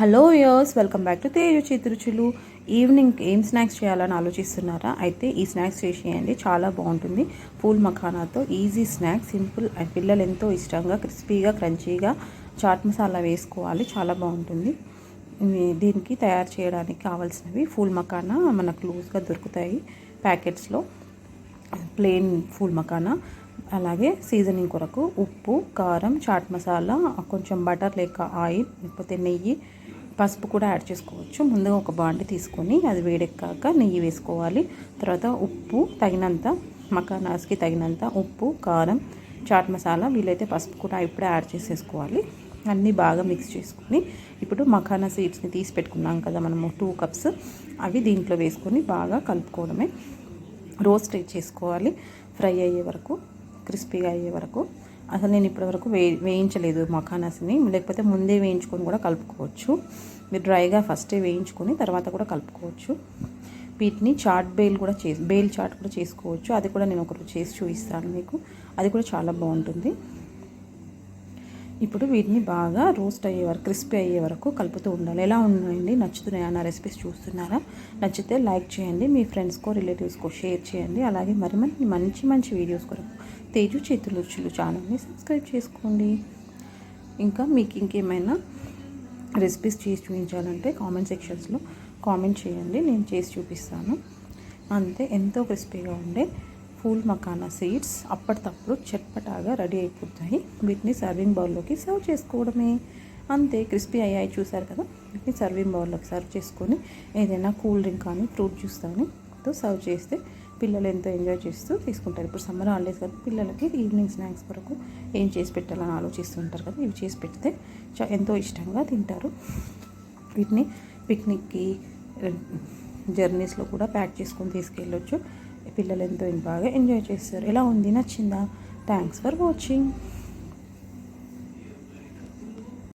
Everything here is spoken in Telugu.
Hello yours welcome back to Teju Chitruchulu. Evening ఏం స్నాక్స్ చేయాలని ఆలోచిస్తున్నారా? అయితే ఈ స్నాక్స్ చేసేయండి చాలా బాగుంటుంది. పూల్ మఖానాతో ఈజీ స్నాక్ సింపుల్ అండ్ పిల్లలు ఎంతో ఇష్టంగా క్రిస్పీగా క్రంచీగా చాట్ మసాలా వేసుకోవాలి చాలా బాగుంటుంది. దీనికి తయారు చేయడానికి కావాల్సినవి ఫూల్ మఖానా మనకు లూజ్గా దొరుకుతాయి ప్యాకెట్స్లో. ప్లెయిన్ ఫూల్ మఖానా అలాగే సీజనింగ్ కొరకు ఉప్పు కారం చాట్ మసాలా కొంచెం బటర్ లేక ఆయిల్ లేకపోతే నెయ్యి పసుపు కూడా యాడ్ చేసుకోవచ్చు. ముందుగా ఒక బాండి తీసుకొని అది వేడెక్కాక నెయ్యి వేసుకోవాలి. తర్వాత ఉప్పు తగినంత మకానాస్కి తగినంత ఉప్పు కారం చాట్ మసాలా వీలైతే పసుపు కూడా ఇప్పుడే యాడ్ చేసేసుకోవాలి. అన్నీ బాగా మిక్స్ చేసుకొని ఇప్పుడు మఖానా సీడ్స్ని తీసి పెట్టుకున్నాం కదా మనము టూ కప్స్. అవి దీంట్లో వేసుకొని బాగా కలుపుకోవడమే. రోస్ట్ చేసుకోవాలి. ఫ్రై అయ్యే వరకు క్రిస్పీగా అయ్యే వరకు. అసలు నేను ఇప్పటివరకు వే వేయించలేదు మఖానాస్ని. లేకపోతే ముందే వేయించుకొని కూడా కలుపుకోవచ్చు. మీరు డ్రైగా ఫస్టే వేయించుకొని తర్వాత కూడా కలుపుకోవచ్చు. వీటిని చాట్ బేల్ కూడా చే బేల్ చాట్ కూడా చేసుకోవచ్చు. అది కూడా నేను ఒకరు చేసి చూపిస్తాను మీకు. అది కూడా చాలా బాగుంటుంది. ఇప్పుడు వీటిని బాగా రోస్ట్ అయ్యే వరకు క్రిస్పీ అయ్యే వరకు కలుపుతూ ఉండాలి. ఎలా ఉన్నాయండి? నచ్చుతున్నాయా? నా రెసిపీస్ చూస్తున్నారా? నచ్చితే లైక్ చేయండి మీ ఫ్రెండ్స్కో రిలేటివ్స్కో షేర్ చేయండి. అలాగే మరి మంచి మంచి మంచి వీడియోస్ కొరకు తేజు చేతులు రుచులు ఛానల్ని సబ్స్క్రైబ్ చేసుకోండి. ఇంకా మీకు ఇంకేమైనా రెసిపీస్ చేసి చూపించాలంటే కామెంట్ సెక్షన్స్లో కామెంట్ చేయండి. నేను చేసి చూపిస్తాను. అంతే ఎంతో క్రిస్పీగా ఉండే ఫూల్ మకానా సీడ్స్ అప్పటికప్పుడు చట్పటాగా రెడీ అయిపోతాయి. వీటిని సర్వింగ్ బౌల్లోకి సర్వ్ చేసుకోవడమే. అంతే క్రిస్పీ అయ్యాయి చూసారు కదా? వీటిని సర్వింగ్ బౌల్లోకి సర్వ్ చేసుకొని ఏదైనా కూల్ డ్రింక్ కానీ ఫ్రూట్ జ్యూస్ కానీ తో సర్వ్ చేస్తే పిల్లలు ఎంతో ఎంజాయ్ చేస్తూ తీసుకుంటారు. ఇప్పుడు సమ్మర్ హాలిడేస్ కదా పిల్లలకి ఈవినింగ్ స్నాక్స్ కొరకు ఏం చేసి పెట్టాలని ఆలోచిస్తుంటారు కదా? ఇవి చేసి పెడితే చా- ఎంతో ఇష్టంగా తింటారు. వీటిని పిక్నిక్కి జర్నీస్లో కూడా ప్యాక్ చేసుకొని తీసుకెళ్ళొచ్చు. పిల్లలు ఎంతో బాగా ఎంజాయ్ చేస్తారు. ఎలా ఉంది? నచ్చిందా? Thanks for watching